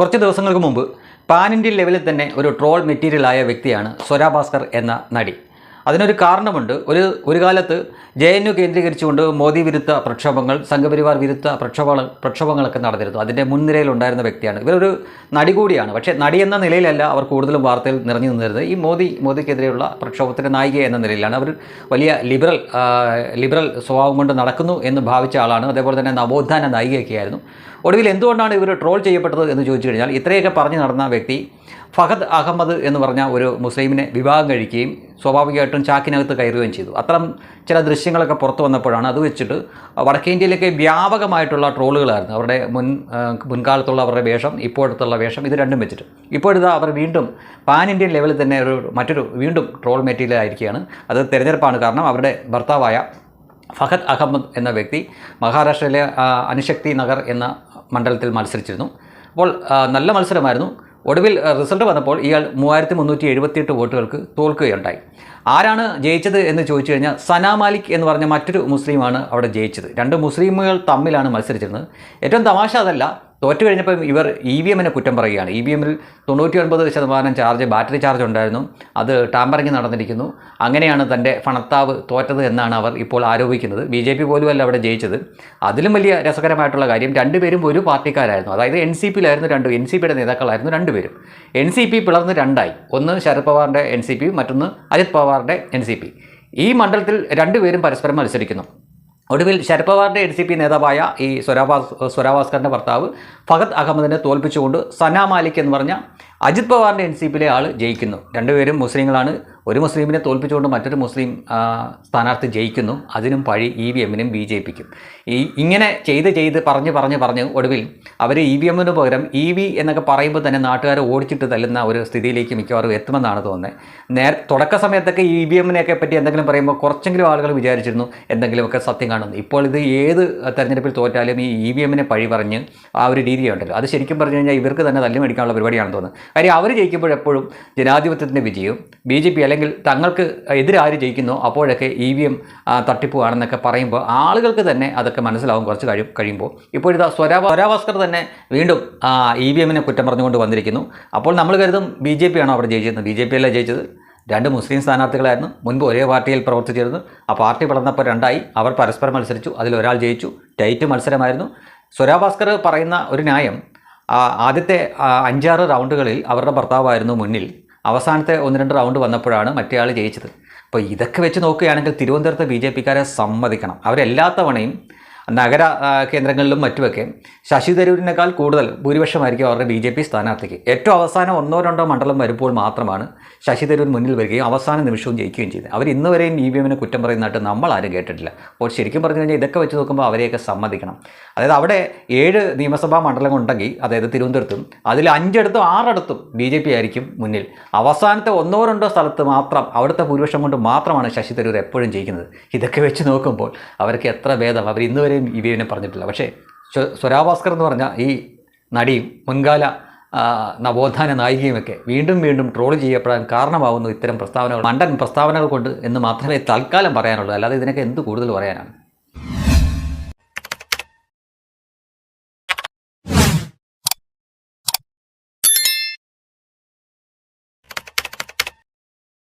കുറച്ച് ദിവസങ്ങൾക്ക് മുമ്പ് പാൻ ഇന്ത്യൻ ലെവലിൽ തന്നെ ഒരു ട്രോൾ മെറ്റീരിയലായ വ്യക്തിയാണ് സ്വര ഭാസ്കർ എന്ന നടി. അതിനൊരു കാരണമുണ്ട്. ഒരു ഒരു കാലത്ത് ജെ എൻ യു കേന്ദ്രീകരിച്ചുകൊണ്ട് മോദി വിരുദ്ധ പ്രക്ഷോഭങ്ങൾ സംഘപരിവാർ വിരുദ്ധ പ്രക്ഷോഭങ്ങൾ പ്രക്ഷോഭങ്ങളൊക്കെ നടന്നിരുന്നു. അതിന്റെ മുൻനിരയിലുണ്ടായിരുന്ന വ്യക്തിയാണ്. ഇവരൊരു നടി കൂടിയാണ്. പക്ഷേ നടി എന്ന നിലയിലല്ല അവർ കൂടുതലും വാർത്തയിൽ നിറഞ്ഞു നിന്നിരുന്നത്. ഈ മോദി മോദിക്കെതിരെയുള്ള പ്രക്ഷോഭത്തിന്റെ നായിക എന്ന നിലയിലാണ് അവർ വലിയ ലിബറൽ ലിബറൽ സ്വഭാവം കൊണ്ട് നടക്കുന്നു എന്ന് ഭാവിച്ച ആളാണ്. അതേപോലെ തന്നെ നവോത്ഥാന നായികയൊക്കെയായിരുന്നു. ഒടുവിൽ എന്തുകൊണ്ടാണ് ഇവർ ട്രോൾ ചെയ്യപ്പെട്ടത് എന്ന് ചോദിച്ചു കഴിഞ്ഞാൽ ഇത്രയൊക്കെ പറഞ്ഞു നടന്ന വ്യക്തി ഫഹദ് അഹമ്മദ് എന്ന് പറഞ്ഞ ഒരു മുസ്ലിമിനെ വിവാഹം കഴിക്കുകയും സ്വാഭാവികമായിട്ടും ചാക്കിനകത്ത് കയറുകയും ചെയ്തു. അത്തരം ചില ദൃശ്യങ്ങളൊക്കെ പുറത്തു വന്നപ്പോഴാണ് അത് വെച്ചിട്ട് വടക്കേ ഇന്ത്യയിലേക്ക് വ്യാപകമായിട്ടുള്ള ട്രോളുകളായിരുന്നു. അവരുടെ മുൻ മുൻകാലത്തുള്ള അവരുടെ വേഷം ഇപ്പോഴത്തുള്ള വേഷം ഇത് രണ്ടും വെച്ചിട്ട്. ഇപ്പോഴിതാ അവർ വീണ്ടും പാൻ ഇന്ത്യൻ ലെവലിൽ തന്നെ ഒരു മറ്റൊരു വീണ്ടും ട്രോൾ മെറ്റീരിയൽ ആയിരിക്കുകയാണ് അത് തിരഞ്ഞെടുപ്പാണ് കാരണം അവരുടെ ഭർത്താവായ ഫഹദ് അഹമ്മദ് എന്ന വ്യക്തി മഹാരാഷ്ട്രയിലെ അനുശക്തി നഗർ എന്ന മണ്ഡലത്തിൽ മത്സരിച്ചിരുന്നു. അപ്പോൾ നല്ല മത്സരമായിരുന്നു. ഒടുവിൽ റിസൾട്ട് വന്നപ്പോൾ ഇയാൾ മൂവായിരത്തി മുന്നൂറ്റി എഴുപത്തിയെട്ട് വോട്ടുകൾക്ക് തോൽക്കുകയുണ്ടായി. ആരാണ് ജയിച്ചത് എന്ന് ചോദിച്ചു കഴിഞ്ഞാൽ സന മാലിക് എന്ന് പറഞ്ഞ മറ്റൊരു മുസ്ലിമാണ് അവിടെ ജയിച്ചത്. രണ്ട് മുസ്ലിമുകൾ തമ്മിലാണ് മത്സരിച്ചിരുന്നത്. ഏറ്റവും തമാശ അതല്ല തോറ്റു കഴിഞ്ഞപ്പോൾ ഇവർ ഇ വി എമ്മിനെ കുറ്റം പറയുകയാണ്. ഇ വി എമ്മിൽ തൊണ്ണൂറ്റി ഒൻപത് ശതമാനം ചാർജ് ബാറ്ററി ചാർജ് ഉണ്ടായിരുന്നു. അത് ടാമ്പറിങ് നടന്നിരിക്കുന്നു. അങ്ങനെയാണ് തന്റെ ഫണത്താവ് തോറ്റത് എന്നാണ് അവർ ഇപ്പോൾ ആരോപിക്കുന്നത്. ബി ജെ പി പോലുമല്ല അവിടെ ജയിച്ചത്. അതിലും വലിയ രസകരമായിട്ടുള്ള കാര്യം രണ്ടുപേരും ഒരു പാർട്ടിക്കാരായിരുന്നു. അതായത് എൻ സി പിയിലായിരുന്നു രണ്ട് എൻ സി പിയുടെ നേതാക്കളായിരുന്നു രണ്ടുപേരും എൻ സി പി പിളർന്ന് രണ്ടായി. ഒന്ന് ശരത് പവാറിന്റെ എൻ സി പി മറ്റൊന്ന് അജിത് പവാറിന്റെ എൻ സി പി. ഈ മണ്ഡലത്തിൽ രണ്ടുപേരും പരസ്പരം മത്സരിക്കുന്നു. ഒടുവിൽ ശരത് പവാറിന്റെ എൻ സി പി നേതാവായ ഈ സ്വരാഭാസ് സ്വരാഭാസ്കറിന്റെ ഭർത്താവ് ഫഹദ് അഹമ്മദിനെ തോൽപ്പിച്ചുകൊണ്ട് സന മാലിക് എന്ന് പറഞ്ഞ അജിത് പവാറിന്റെ എൻ സി പിയിലെ ആൾ ജയിക്കുന്നു. രണ്ടുപേരും മുസ്ലിങ്ങളാണ്. ഒരു മുസ്ലിമിനെ തോൽപ്പിച്ചുകൊണ്ട് മറ്റൊരു മുസ്ലിം സ്ഥാനാർത്ഥി ജയിക്കുന്നു. അതിനും പഴി ഇ വി എമ്മിനും ബി ജെ പിക്കും. ഈ ഇങ്ങനെ ചെയ്ത് ചെയ്ത് പറഞ്ഞ് പറഞ്ഞ് പറഞ്ഞ് ഒടുവിൽ അവർ ഇ വി എമ്മിന് പകരം ഇ വി എന്നൊക്കെ പറയുമ്പോൾ തന്നെ നാട്ടുകാരെ ഓടിച്ചിട്ട് തല്ലുന്ന ഒരു സ്ഥിതിയിലേക്ക് മിക്കവാറും എത്തുമെന്നാണ് തോന്നുന്നത്. നേരെ തുടക്ക സമയത്തൊക്കെ ഇ വി എമ്മിനെയൊക്കെ പറ്റി എന്തെങ്കിലും പറയുമ്പോൾ കുറച്ചെങ്കിലും ആളുകൾ വിചാരിച്ചിരുന്നു എന്തെങ്കിലുമൊക്കെ സത്യം കാണുന്നു ഇപ്പോൾ ഇത് ഏത് തെരഞ്ഞെടുപ്പിൽ തോറ്റാലും ഈ ഇ വി എമ്മിനെ പഴി പറഞ്ഞ് ആ ഒരു രീതിയുണ്ടല്ലോ അത് ശരിക്കും പറഞ്ഞു കഴിഞ്ഞാൽ ഇവർക്ക് തന്നെ തല്ലുമടിക്കാനുള്ള പരിപാടിയാണെന്ന് തോന്നുന്നത് കാര്യം അവർ ജയിക്കുമ്പോഴെപ്പോഴും ജനാധിപത്യത്തിന്റെ വിജയവും ബി ജെ പി അല്ലെങ്കിൽ തങ്ങൾക്ക് എതിരാര് ജയിക്കുന്നു അപ്പോഴൊക്കെ ഇ വി എം തട്ടിപ്പുവാണെന്നൊക്കെ പറയുമ്പോൾ ആളുകൾക്ക് തന്നെ അതൊക്കെ മനസ്സിലാവും കുറച്ച് കഴിയും കഴിയുമ്പോൾ. ഇപ്പോഴിതാ സ്വരാ സ്വരാഭാസ്കർ തന്നെ വീണ്ടും ഇ വി എമ്മിനെ കുറ്റം പറഞ്ഞുകൊണ്ട് വന്നിരിക്കുന്നു. അപ്പോൾ നമ്മൾ കരുതും ബി ജെ പി ആണോ അവിടെ ജയിച്ചിരുന്നത് ബി ജെ പി അല്ലേ ജയിച്ചത്. രണ്ട് മുസ്ലിം സ്ഥാനാർത്ഥികളായിരുന്നു. മുൻപ് ഒരേ പാർട്ടിയിൽ പ്രവർത്തിച്ചിരുന്നു. ആ പാർട്ടി പിളർന്നപ്പോൾ രണ്ടായി. അവർ പരസ്പരം മത്സരിച്ചു. അതിൽ ഒരാൾ ജയിച്ചു. ടൈറ്റ് മത്സരമായിരുന്നു. സ്വരാഭാസ്കർ പറയുന്ന ഒരു ന്യായം ആദ്യത്തെ അഞ്ചാറ് റൗണ്ടുകളിൽ അവരുടെ ഭർത്താവായിരുന്നു മുന്നിൽ. അവസാനത്തെ ഒന്ന് രണ്ട് റൗണ്ട് വന്നപ്പോഴാണ് മറ്റേ ആൾ ജയിച്ചത്. അപ്പോൾ ഇതൊക്കെ വെച്ച് നോക്കുകയാണെങ്കിൽ തിരുവനന്തപുരത്തെ ബി ജെ പിക്കാരെ സമ്മതിക്കണം. അവരെല്ലാ തവണയും നഗര കേന്ദ്രങ്ങളിലും മറ്റുമൊക്കെ ശശി തരൂരിനേക്കാൾ കൂടുതൽ ഭൂരിപക്ഷമായിരിക്കും അവരുടെ ബി ജെ പി സ്ഥാനാർത്ഥിക്ക്. ഏറ്റവും അവസാനം ഒന്നോ രണ്ടോ മണ്ഡലം വരുമ്പോൾ മാത്രമാണ് ശശി തരൂർ മുന്നിൽ വരികയും അവസാന നിമിഷവും ജയിക്കുകയും ചെയ്തത്. അവർ ഇന്ന് വരെയും ഇ വി എമ്മിനെ കുറ്റം പറയുന്നതായിട്ട് നമ്മൾ ആരും കേട്ടിട്ടില്ല. അപ്പോൾ ശരിക്കും പറഞ്ഞു കഴിഞ്ഞാൽ ഇതൊക്കെ വെച്ച് നോക്കുമ്പോൾ അവരെയൊക്കെ സമ്മതിക്കണം. അതായത് അവിടെ ഏഴ് നിയമസഭാ മണ്ഡലം ഉണ്ടെങ്കിൽ അതായത് തിരുവനന്തപുരത്തും അതിൽ അഞ്ചിടത്തും ആറിടത്തും ബി ജെ പി ആയിരിക്കും മുന്നിൽ. അവസാനത്തെ ഒന്നോ രണ്ടോ സ്ഥലത്ത് മാത്രം അവിടുത്തെ ഭൂരിപക്ഷം കൊണ്ട് മാത്രമാണ് ശശി തരൂർ എപ്പോഴും ജയിക്കുന്നത്. ഇതൊക്കെ വെച്ച് നോക്കുമ്പോൾ അവർക്ക് എത്ര ഭേദം. അവർ ഇന്ന് വരെയും ഇ പറഞ്ഞിട്ടില്ല. പക്ഷേ സ്വ- സ്വരാഭാസ്കർ എന്ന് പറഞ്ഞ ഈ നടിയും മുൻകാല നവോത്ഥാന നായികയുമൊക്കെ വീണ്ടും വീണ്ടും ട്രോൾ ചെയ്യപ്പെടാൻ കാരണമാവുന്നു ഇത്തരം പ്രസ്താവനകൾ മണ്ടൻ പ്രസ്താവനകൾ കൊണ്ട് എന്ന് മാത്രമേ തൽക്കാലം പറയാനുള്ളൂ. അല്ലാതെ ഇതിനൊക്കെ എന്ത് കൂടുതൽ പറയാനാണ്?